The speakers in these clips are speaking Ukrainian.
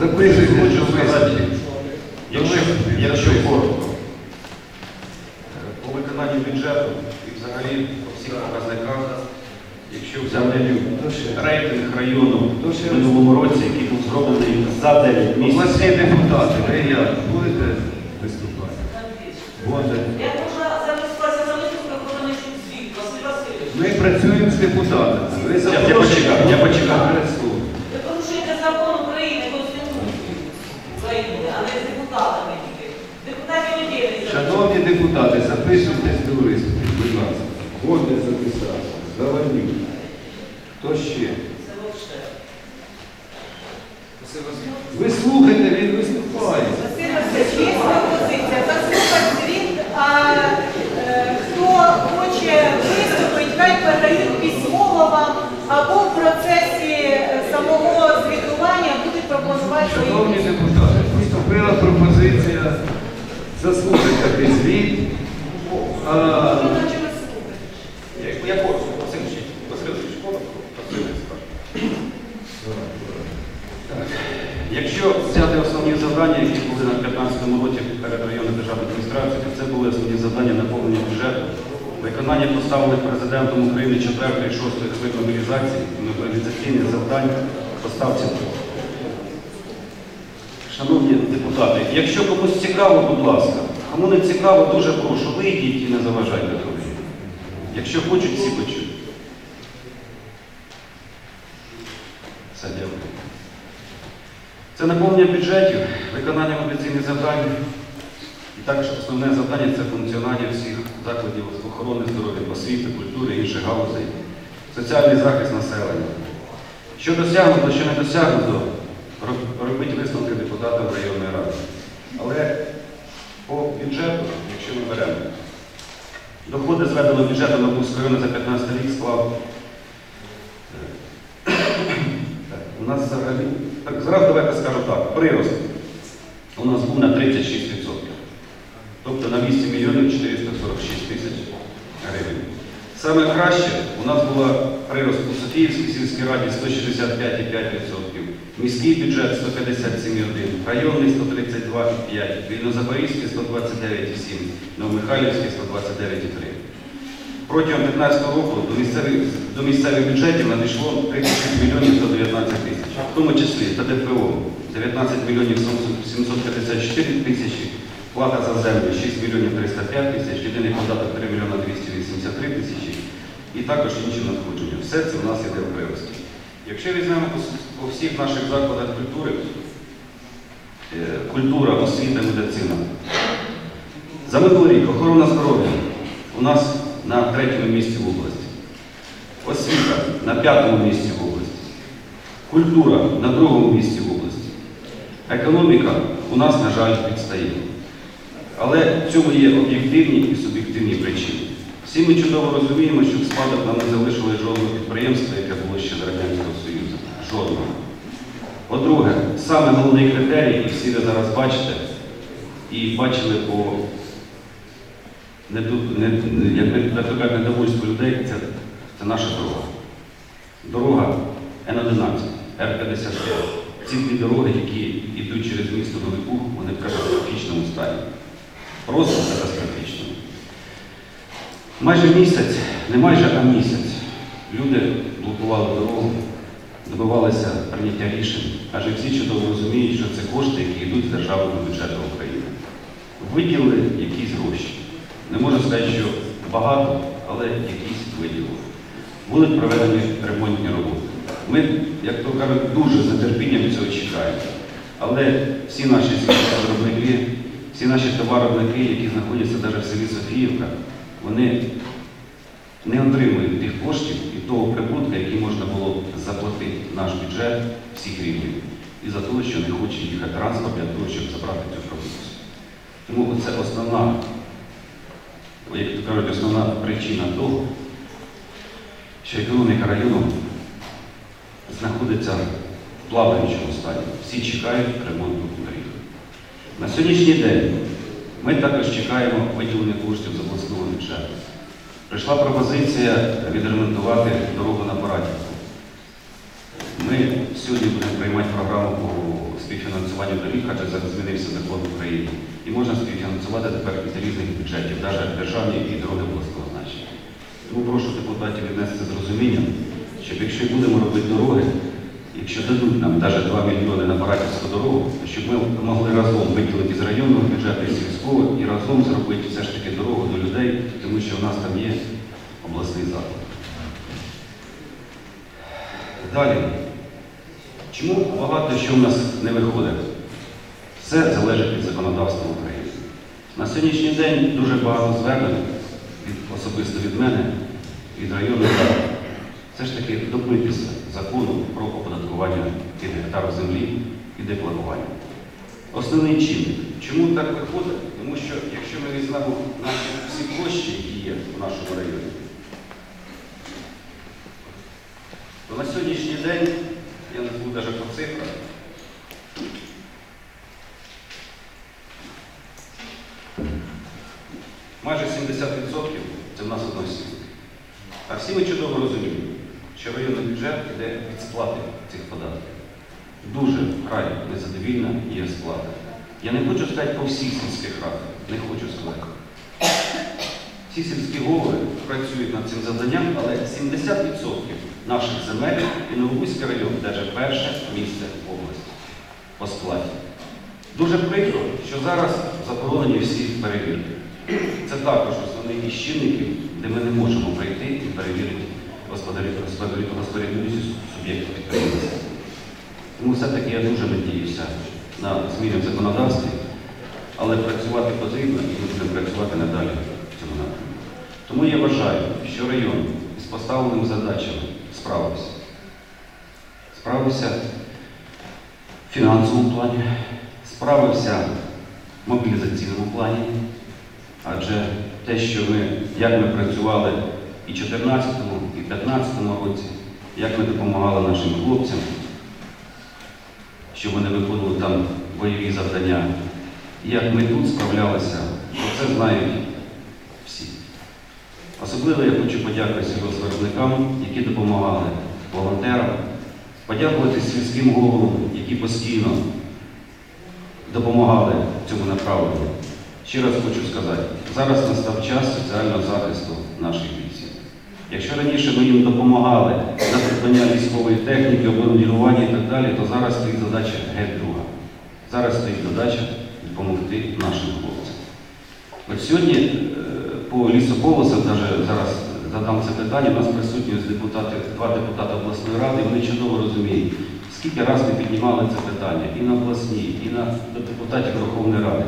Записуйте, Хочу сказати, ви. якщо, якщо коротко, е, по виконанню бюджету і взагалі по всіх показниках, якщо взяти рейтинг району в минулому році, який був зроблений за 9 Обласні місяців, депутати, ви як будете виступати? Будете. Ми працюємо з депутатами. Я- почекав, я почекав. Пресу. Ви порушуєте закон України, Конституцію України, а не з депутатами тільки. Депутатів відділені. Шановні депутати, записуйтесь до виступів, будь ласка. Годне записати. Завалюй. Хто ще? Ви слухайте, він виступає. Василь Васильович, є пропозиція. Заслухати звіт, а хто хоче виступити, хай передають письмово вам або в процесі самого звітування будуть пропонувати свої Шановні депутати, поступила пропозиція заслухати звіт. Я- коротко, Василь Васильович, коротко, Якщо взяти основні завдання, які були на 15-му році перед районною державною адміністрацією, це були основні завдання наповнення бюджету, виконання поставлених президентом України 4 і 6 хвиль мобілізації, мобілізаційних завдань поставці. Шановні депутати, якщо комусь цікаво, будь ласка, кому не цікаво, дуже прошу, вийдіть і не заважайте друзі. Якщо хочуть, всі почують. Все, дякую. Це наповнення бюджетів, виконання мобілізаційних завдань. І також основне завдання це функціонування всіх закладів охорони здоров'я, освіти, культури, інших галузей, соціальний захист населення. Що досягнуто, що не досягнуто, роб- робить висновки депутатам районної ради. Але бюджету, якщо ми беремо, доходи зведеного бюджету на району за 15 рік склав. е, У нас взагалі, так, зразу давайте скажу так, прирост у нас був на 36%. Тобто на 8 мільйонів 446 тисяч гривень. Саме краще у нас була прирост у Софіївській сільській раді 165,5%, міський бюджет 157,1%, районний 132,5%, Вільнозапорізький 129,7%, Новомихайлівський 129,3%. Протягом 2015 року до місцевих, до місцевих бюджетів надійшло 36 мільйонів 119 тисяч, в тому числі та ДФО 19 мільйонів 754 тисячі, плата за землю 6 мільйонів 305 тисяч, єдиний податок 3 мільйона 283 тисячі і також інші надходження. Все це в нас іде в прирості. Якщо візьмемо по, всіх наших закладах культури, е, культура, освіта, медицина, за минулий рік охорона здоров'я у нас на третьому місці в області. Освіта на п'ятому місці в області. Культура на другому місці в області. Економіка у нас, на жаль, відстає. Але в цьому є об'єктивні і суб'єктивні причини. Всі ми чудово розуміємо, що в спадок нам не залишили жодного підприємства, яке було ще з Радянського Союзу. Жодного. По-друге, саме головний критерій, і всі ви зараз бачите, і бачили по як не- як то кажуть, недовольство людей, це, це наша дорога. Дорога Н-11, Р-55. Ці дві дороги, які йдуть через місто Новий вони в катастрофічному стані. Просто катастрофічному. Майже місяць, не майже, а місяць, люди блокували дорогу, добивалися прийняття рішень, адже всі чудово розуміють, що це кошти, які йдуть з державного бюджету України. Виділили якісь гроші. Не можу сказати, що багато, але якісь виділили. Будуть проведені ремонтні роботи. Ми, як то кажуть, дуже з нетерпінням цього чекаємо. Але всі наші сільськогосподарники, всі наші товаровники, які знаходяться навіть в селі Софіївка, вони не отримують тих коштів і того прибутку, який можна було заплатити наш бюджет всіх рівнів. І за те, що не хоче їхати транспорт для того, щоб забрати цю продукцію. Тому це основна, як то кажуть, основна причина того, що економіка району знаходиться в плаваючому стані. Всі чекають ремонту доріг. На сьогоднішній день ми також чекаємо виділення коштів з обласного бюджету. Прийшла пропозиція відремонтувати дорогу на Паратівку. Ми сьогодні будемо приймати програму по співфінансуванню доріг, адже зараз змінився закон України. І можна співфінансувати тепер із різних бюджетів, навіть державні і дороги обласного значення. Тому прошу депутатів віднести з розумінням, щоб якщо будемо робити дороги, якщо дадуть нам навіть 2 мільйони на Бараківську дорогу, щоб ми могли разом виділити з районного бюджету і сільського і разом зробити все ж таки дорогу до людей, тому що в нас там є обласний заклад. Далі. Чому багато що в нас не виходить? Все залежить від законодавства України. На сьогоднішній день дуже багато звернень, від, особисто від мене, від районної ради. Все ж таки добитися закону про оподаткування під гектар землі і декларування. Основний чинник. Чому так виходить? Тому що якщо ми візьмемо наші всі площі, є в нашому районі, то на сьогоднішній день, я назву навіть по цифрах, майже 70% це в нас односіб. А всі ми чудово розуміємо, що районний бюджет йде від сплати цих податків. Дуже край незадовільна є сплата. Я не хочу сказати по всіх сільських радах, не хочу сказати. Всі сільські голови працюють над цим завданням, але 70% наших земель і Новобузький район держи перше місце в області по сплаті. Дуже прикро, що зараз заборонені всі перевірки. Це також основний із де ми не можемо прийти і перевірити господарюючі суб'єктів підприємництва. Тому все-таки я дуже надіюся на зміни в законодавстві, але працювати потрібно і ми будемо працювати надалі в цьому напрямку. Тому я вважаю, що район з поставленими задачами справився. Справився в фінансовому плані, справився в мобілізаційному плані, адже те, що ми, як ми працювали і в 2014, і в 2015 році, як ми допомагали нашим хлопцям, щоб вони виконували там бойові завдання, як ми тут справлялися, то це знають. Особливо я хочу подякувати сільгоспвиробникам, які допомагали волонтерам, подякувати сільським головам, які постійно допомагали цьому направленні. Ще раз хочу сказати, зараз настав час соціального захисту наших бійців. Якщо раніше ми їм допомагали на придбання військової техніки, обмундірування і так далі, то зараз стоїть задача геть друга. Зараз стоїть задача допомогти нашим хлопцям. От сьогодні е, по лісополосах, навіть зараз задам це питання, у нас присутні депутати, два депутати обласної ради, вони чудово розуміють, скільки разів ми піднімали це питання і на обласній, і на депутатів Верховної Ради.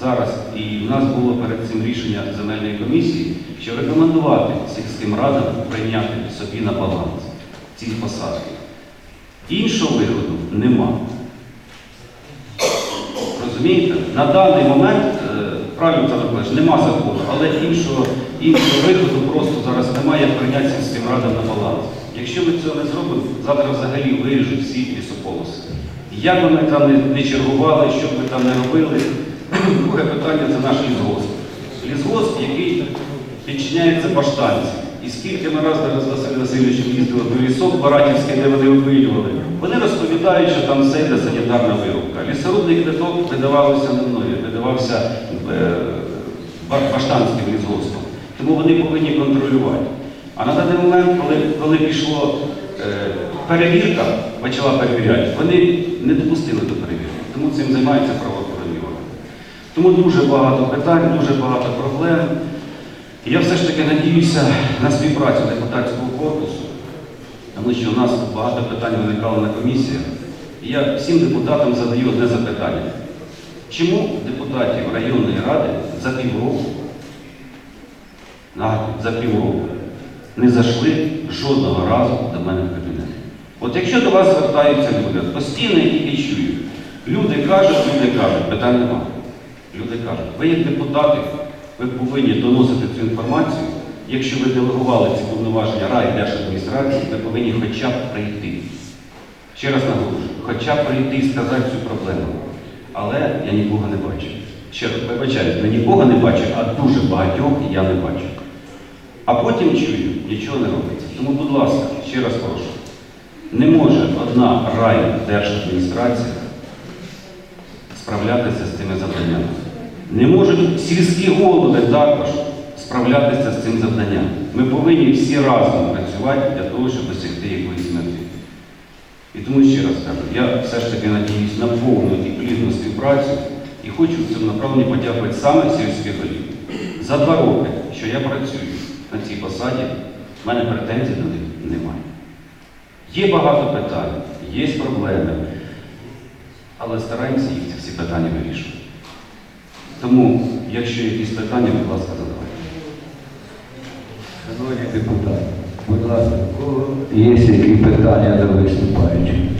Зараз і в нас було перед цим рішення земельної комісії, що рекомендувати сільським радам прийняти собі на баланс ці посадки. Іншого виходу нема. Розумієте? На даний момент, правильно Олександр Миколаївич, нема закону, але іншого, іншого виходу просто зараз немає прийняття сільським радам на баланс. Якщо ми цього не зробимо, завтра взагалі виріжуть всі лісополоси. Як би ми там не, не чергували, що б ми там не робили, друге питання це наш лісгосп. Лісгосп, який підчиняється баштанці. І скільки ми раз з Василем Васильовичем їздили до лісок Баратівський, де вони опилювали, вони розповідають, що там все йде санітарна вирубка. Лісорубний квиток видавався не мною, видавався е, баштанським лісгоспом. Тому вони повинні контролювати. А на даний момент, коли, коли пішло е, перевірка, почала перевіряти, вони не допустили до перевірки. Тому цим займаються правоохоронні органи. Тому дуже багато питань, дуже багато проблем. Я все ж таки надіюся на співпрацю депутатського корпусу, тому що у нас багато питань виникало на комісіях. І я всім депутатам задаю одне запитання. Чому депутатів районної ради за півроку, за півроку не зайшли жодного разу до мене в кабінет? От якщо до вас звертаються люди, постійно я тільки чую, люди кажуть, люди кажуть, питань немає. Люди кажуть, ви як депутати, ви повинні доносити цю інформацію. Якщо ви делегували ці повноваження райдержадміністрації, ви повинні хоча б прийти. Ще раз наголошую, хоча б прийти і сказати цю проблему. Але я нікого не бачу. Ще раз вибачаюсь, не нікого не бачу, а дуже багатьох я не бачу. А потім чую, нічого не робиться. Тому, будь ласка, ще раз прошу. Не може одна райдержадміністрація справлятися з цими завданнями. Не можуть сільські голови також справлятися з цим завданням. Ми повинні всі разом працювати для того, щоб досягти якоїсь мети. І тому ще раз кажу, я все ж таки надіюсь на повну і плідну співпрацю і хочу в цьому направленні подякувати саме сільських голів. За два роки, що я працюю на цій посаді, в мене претензій до них немає. Є багато питань, є проблеми, але стараємося їх ці всі питання вирішувати. Тому, якщо якісь питання, будь ласка, задавайте. Шановні депутати, будь ласка, у кого є які питання до виступаючих?